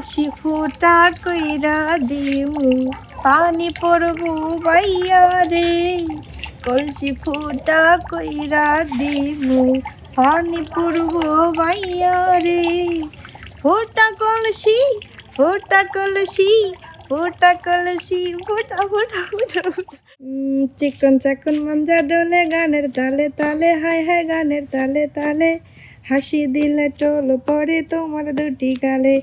কলসি ফুটা কইরা দিমু। পানি পড়ব বাইয়া রে। কলসি ফুটা কইরা দিমু। পানি পড়ব বাইয়া রে। ফোটা কলসি ফোটা কলসি ফোটা কলসি, ফোটা ফোটা ফোটা চিকন চাকন মঞ্জা ডোলে গানের তালে তালে হায় হায় গানের তালে তালে। হাসি দিলে টোল পরে তোমার দুটি গালে।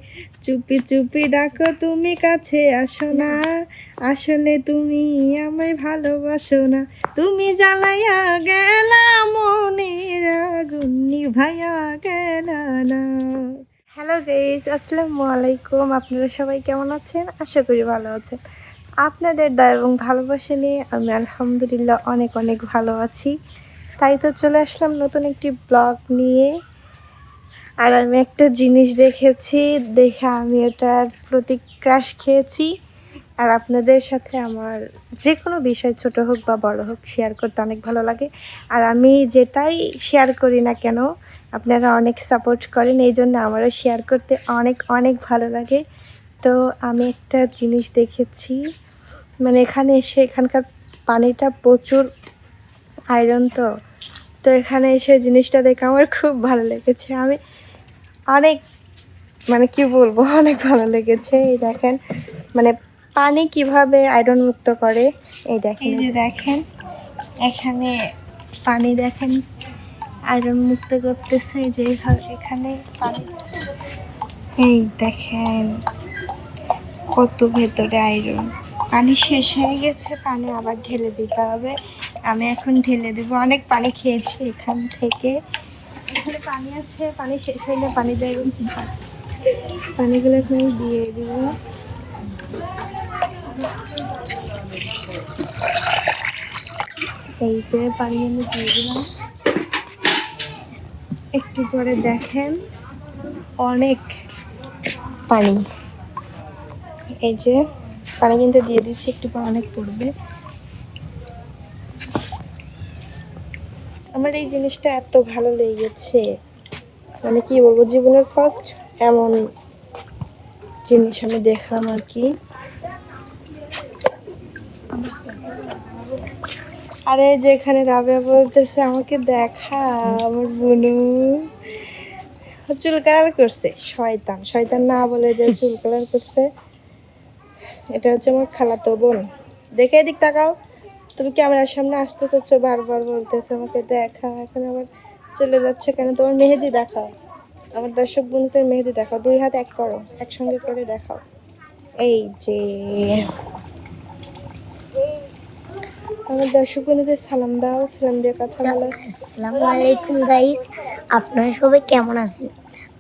চুপি চুপি ডাকো, তুমি কাছে আসো না। আসলে তুমি আমায় ভালোবাসো না। তুমি জ্বালাইয়া গেলা, মনের আগুন নিভাইয়া গেলা না। হ্যালো গাইজ আসসালামু আলাইকুম। আপনারা সবাই কেমন আছেন? আশা করি ভালো আছেন। আপনাদের দয়া এবং ভালোবাসা নিয়ে আমি আলহামদুলিল্লাহ অনেক অনেক ভালো আছি। তাই তো চলে আসলাম নতুন একটি ব্লগ নিয়ে। আর আমি একটা জিনিস দেখেছি, দেখে আমি এটার প্রতি ক্রাশ খেয়েছি। আর আপনাদের সাথে আমার যে কোনো বিষয় ছোট হোক বা বড় হোক শেয়ার করতে অনেক ভালো লাগে। আর আমি যেটাই শেয়ার করি না কেন, আপনারা অনেক সাপোর্ট করেন, এই জন্য আমারও শেয়ার করতে অনেক অনেক ভালো লাগে। তো আমি একটা জিনিস দেখেছি মানে এখানে এসে এখানকার পানিটা প্রচুর আয়রন তো। তো এখানে এসে জিনিসটা দেখে আমার খুব ভালো লেগেছে। আমি অনেক মানে কি বলব, অনেক ভালো লেগেছে। এই দেখেন মানে পানি কীভাবে আয়রন মুক্ত করে, এই দেখেন। এই যে দেখেন, এখানে পানি দেখেন আয়রন মুক্ত করতেছে যে এখানে পানি। এই দেখেন, কত ভেতরে আয়রন। পানি শেষ হয়ে গেছে, পানি আবার ঢেলে দিতে হবে। আমি এখন ঢেলে দেবো। অনেক পানি খেয়েছি এখান থেকে। এখানে পানি আছে, পানি শেষ হইলে পানি দেয় পানিগুলো এখন দিয়ে দিব। এই যে পানি আমি দিয়ে দিলাম। একটু পরে দেখেন অনেক পানি। এই যে পানি কিন্তু দিয়ে দিচ্ছি, একটু পর অনেক পড়বে। আমার এই জিনিসটা এত ভালো লেগেছে। মানে কি বলব, জীবনের ফার্স্ট এমন জিনিস আমি দেখলাম আর কি। আরে যেখানে রাবেয়া বলতেছে, আমাকে দেখা আমার বুনু। চুল কালার করছে, শয়তান। শয়তান না বলে যে চুল কালার করছে। এটা হচ্ছে আমার খালাতো বোন। দেখে এদিক তাকাও। তুমি ক্যামেরার সামনে আসতে চাচ্ছ বারবার বলতেছে, আমাকে দেখা এখন আবার চলে যাচ্ছে কেন? তোমার মেহেদি দেখাও। আমার দর্শক বন্ধুদের মেহেদি দেখাও। দুই হাত এক করো, একসঙ্গে করে দেখাও। এই যে। আমার দর্শক বন্ধুদের সালাম দাও, সালাম দিয়ে কথা বলো। আসসালামু আলাইকুম গাইস আপনারা সবাই কেমন আছেন?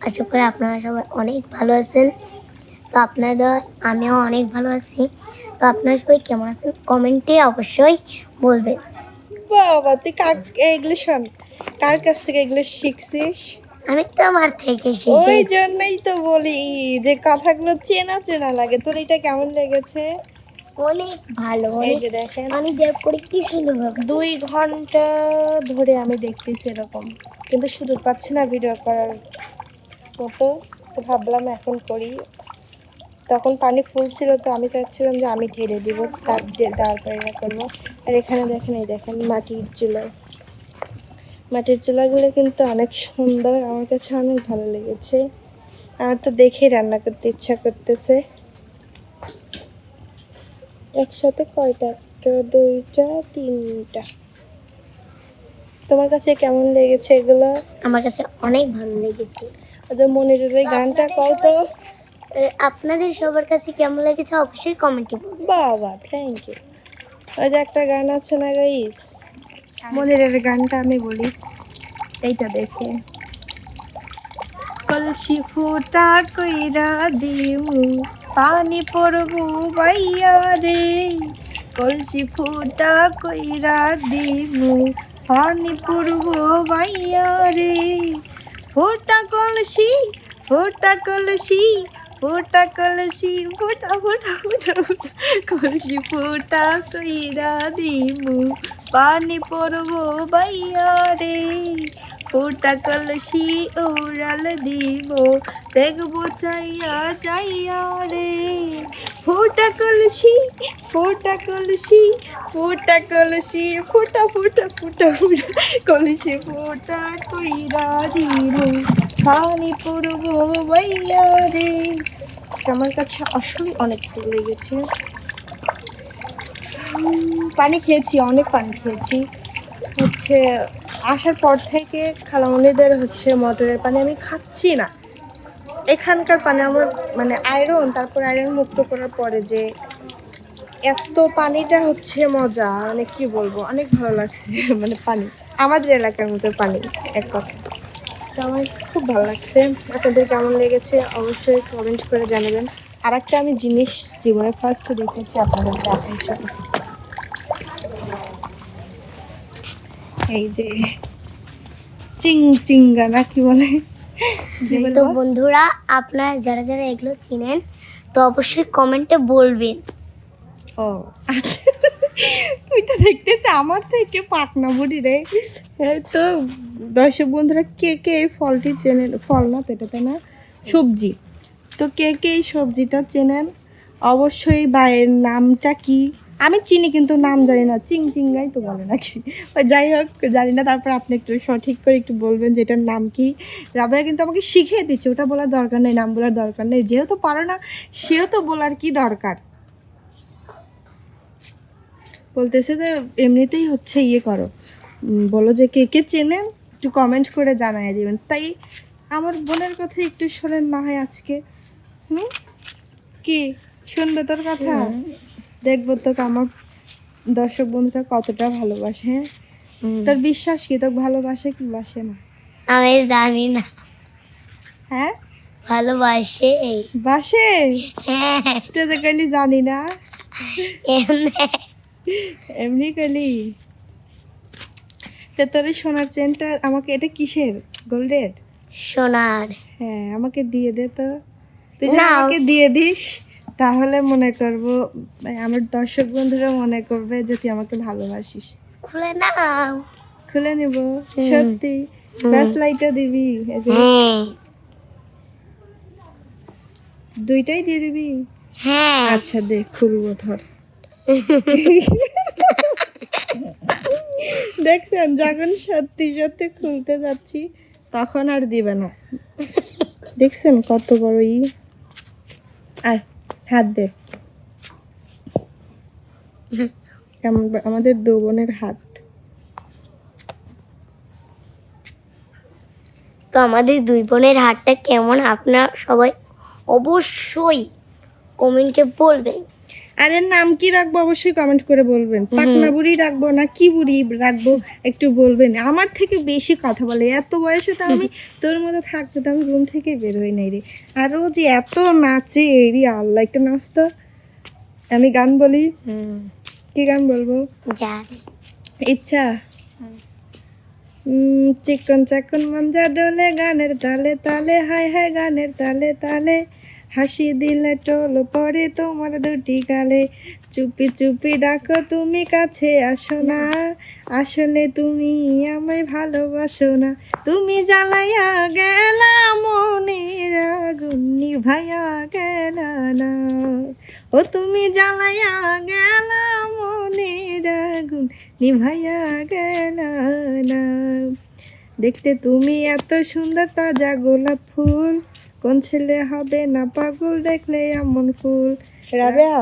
আশা করি আপনারা সবাই অনেক ভালো আছেন। তো আপনাদের আমিও অনেক ভালো আছি। তো আপনারা সবাই কেমন আছেন? কমেন্টে অবশ্যই বলবেন। বাবা তুই কাক এগুলো শোন কার কাছ থেকে এগুলো শিখছিস? আমি তো আমার থেকে ওই জন্যই তো বলি যে কথাগুলো চেনা চেনা লাগে। তোর এটা কেমন লেগেছে? অনেক ভালো দেখেন। আমি দেখ করে কি সুন্দর দুই ঘণ্টা ধরে আমি দেখতেছি এরকম। কিন্তু সুযোগ পাচ্ছি না ভিডিও করার মতো। তো ভাবলাম এখন করি। তখন পানি ফুল ছিল তো আমি চাচ্ছিলাম যে আমি ঢেলে দিব তার দিয়ে দেওয়ার পরে এটা করব আর এখানে দেখেন এই দেখেন মাটির চুলা। মাটির চুলাগুলো কিন্তু অনেক সুন্দর আমার কাছে অনেক ভালো লেগেছে। আমার তো দেখেই রান্না করতে ইচ্ছা করতেছে। একসাথে কয়টা? একটা দুইটা তিনটা। তোমার কাছে কেমন লেগেছে এগুলো? আমার কাছে অনেক ভালো লেগেছে। ওদের মনের ওই গানটা কও তো। এ, আপনাদের সবার কাছে কেমন লেগেছে অবশ্যই কমেন্টে বাবা থ্যাংক ইউ ওই যে একটা গান আছে না গাইস মনের ওই গানটা আমি বলি। এইটা দেখে। কলসি ফুটা কইরা দিমু, পানি পড়ব বাইয়া রে। কলসি ফুটা কইরা দিমু, পানি পড়ব বাইয়া রে। ফোটা কলসি ফোটা কলসি ফোটা কলসি, ফোটা ফোটা ফোটা কলসি ফোটা কইরা দিমু, পানি পড়ব বাইয়া রে। ফোটা কলসি উড়াল দিব দেখব চাইয়া চাইয়া রে। ফোটা কলসি ফোটা কলসি ফোটা কলসি, ফোটা ফোটা ফোটা ফোটা। কলসি ফোটা কইরা দিব পানি পড়ব বাইয়া রে আমার কাছে আসলে অনেক ভালো লেগেছে পানি খেয়েছি, অনেক পানি খেয়েছি। হচ্ছে, আসার পর থেকে খালামণিদের হচ্ছে মটরের পানি আমি খাচ্ছি না। এখানকার পানি আমার মানে আয়রন তারপর আয়রন মুক্ত করার পরে যে এত পানিটা হচ্ছে মজা মানে কি বলব, অনেক ভালো লাগছে মানে পানি। আমাদের এলাকার মতো পানি, এক কথা তো আমার খুব ভালো লাগছে। আপনাদের কেমন লেগেছে অবশ্যই কমেন্ট করে জানাবেন। আর একটা আমি জিনিস জীবনে ফার্স্ট দেখেছি আপনাদের দেখার জন্য। এই যে চিং চিঙ্গা না কি বলে? তো বন্ধুরা আপনারা যারা যারা এগুলো চিনেন তো অবশ্যই কমেন্টে বলবেন। ও আচ্ছা। তুই তো দেখতেছি আমার থেকে পাকনা বুড়ি রে তো দর্শক বন্ধুরা, কে কে এই ফলটি চেনেন? ফল না তো এটা না, সবজি। তো কে কে এই সবজিটা চেনেন? অবশ্যই বাইয়ের নামটা কি? আমি চিনি কিন্তু নাম জানি না, চিং চিঙ্গাই তো বলে নাকি। যাই হোক, জানি না, তারপর আপনি একটু সঠিক করে একটু বলবেন যে এটার নাম কি। রাবেয়া কিন্তু আমাকে শিখিয়ে দিচ্ছে, ওটা বলার দরকার নেই, নাম বলার দরকার নেই। যেহেতু পারো না, সেহেতু বলার কি দরকার? বলতেছে যে, এমনিতেই হচ্ছে ইয়ে করো। বলো যে কে কে চেনেন? একটু কমেন্ট করে জানাই দিবেন। তাই আমার বোনের কথা একটু শোনেন না হয় আজকে। হুম? কি? শুনবে তোর কথা? দেখব তো আমার দর্শক বন্ধুরা কতটা ভালোবাসে হ্যাঁ? তোর বিশ্বাস কি? তোকে ভালোবাসে কি বাসে না? আমি জানি না। হ্যাঁ? ভালোবাসে। বাসে? হ্যাঁ। তুই তো জানি না? এমনি। এমনি তো তোর এই সোনার চেনটা আমাকে এটা কিসের? গোল্ডের সোনার। হ্যাঁ আমাকে দিয়ে দে তো। তুই যদি আমাকে দিয়ে দিস তাহলে মনে করব আমার দর্শক বন্ধুরা মনে করবে যে তুই আমাকে ভালোবাসিস। খুলে নাও। খুলে নিব সত্যি। ব্যাস লাইটটা দিবি হ্যাঁ। দুইটাই দিয়ে দিবি? হ্যাঁ। আচ্ছা দেখ খুলবো ধর। দেখছেন, যখন সত্যি সত্যি খুলতে যাচ্ছি, তখন আর দিবে না। দেখছেন কত বড় ই? হাত দে। আমাদের দু বোনের হাত। তো আমাদের দুই বোনের হাতটা কেমন? আপনার সবাই অবশ্যই কমেন্টে বলবেন। আর এর নাম কি রাখব অবশ্যই কমেন্ট করে বলবেন। পাকনা বুড়ি রাখব না কি বুড়ি রাখব একটু বলবেন। আমার থেকে বেশি কথা বলে। এত বয়সে তো আমি তোর মধ্যে থাকতে তো আমি রুম থেকে বের হই নাই রে। আর ও যে এত নাচে এরি আল্লাহ একটা নাচ তো। আমি গান বলি? কি গান বলব? ইচ্ছা? চিকন চাকন মঞ্জা ডোলে গানের তালে তালে হায় হায় গানের তালে তালে। হাসি দিলে টোল পরে তোমার দুটি গালে। চুপি চুপি ডাকো, তুমি কাছে আসো না। আসলে তুমি আমায় ভালোবাসো না। তুমি জ্বালাইয়া গেলা, মনের আগুন নিভাইয়া গেলা না। ও তুমি জ্বালাইয়া গেলা, মনের আগুন নিভাইয়া গেলা না। দেখতে তুমি এত সুন্দর তাজা গোলাপ ফুল। কোন ছেলে হবে না পাগল দেখলে এমন ফুল? রাবেয়া?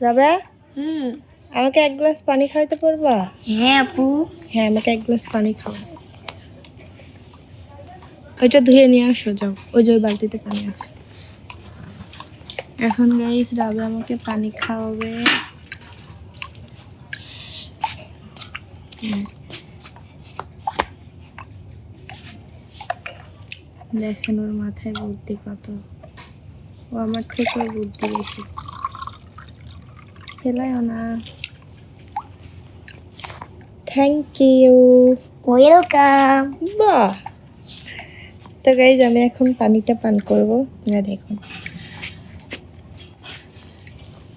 রাবেয়া? হুম। আমাকে এক গ্লাস পানি খাইতে পারবা? হ্যাঁ আপু। হ্যাঁ আমাকে এক গ্লাস পানি খাও ওইটা ধুয়ে নিয়ে আসো যাও। ওই যে ওই বালতিতে পানি আছে। এখন গাইস রাবে আমাকে পানি খাওয়াবে হুম। দেখেন ওর মাথায় বুদ্ধি কত। ও আমার থেকে বুদ্ধি বেশি। খেলায়ও না। থ্যাংক ইউ ওয়েলকাম বাহ। তো গাইজ আমি এখন পানিটা পান করব। না দেখুন।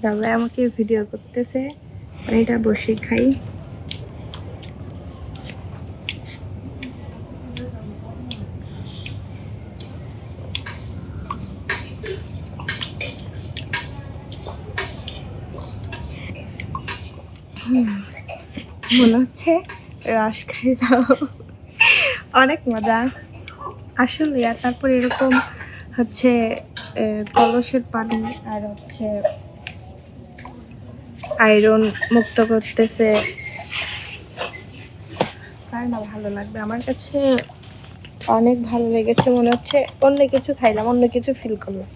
বাবা আমাকে ভিডিও করতেছে। পানিটা বসে খাই। মনে হচ্ছে রস খাইলাম অনেক মজা। আসলে আর তারপর এরকম হচ্ছে কলসের পানি আর হচ্ছে আয়রন মুক্ত করতেছে। কার না, ভালো লাগবে। আমার কাছে অনেক ভালো লেগেছে মনে হচ্ছে। অন্য কিছু খাইলাম, অন্য কিছু ফিল করলাম।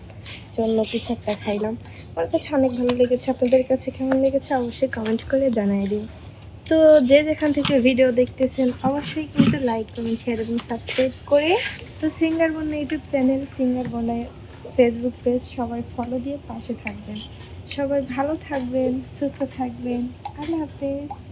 অন্য কিছু একটা খাইলাম। আমার কাছে অনেক ভালো লেগেছে। আপনাদের কাছে কেমন লেগেছে অবশ্যই কমেন্ট করে জানাই দিন। তো যে যেখান থেকে ভিডিও দেখতেছেন, অবশ্যই কিন্তু লাইক কমেন্ট শেয়ার এবং সাবস্ক্রাইব করে তো singer Bonna YouTube channel singer বোনায় Facebook page সবাই ফলো দিয়ে পাশে থাকবেন। সবাই ভালো থাকবেন, সুস্থ থাকবেন। আল্লাহ হাফেজ।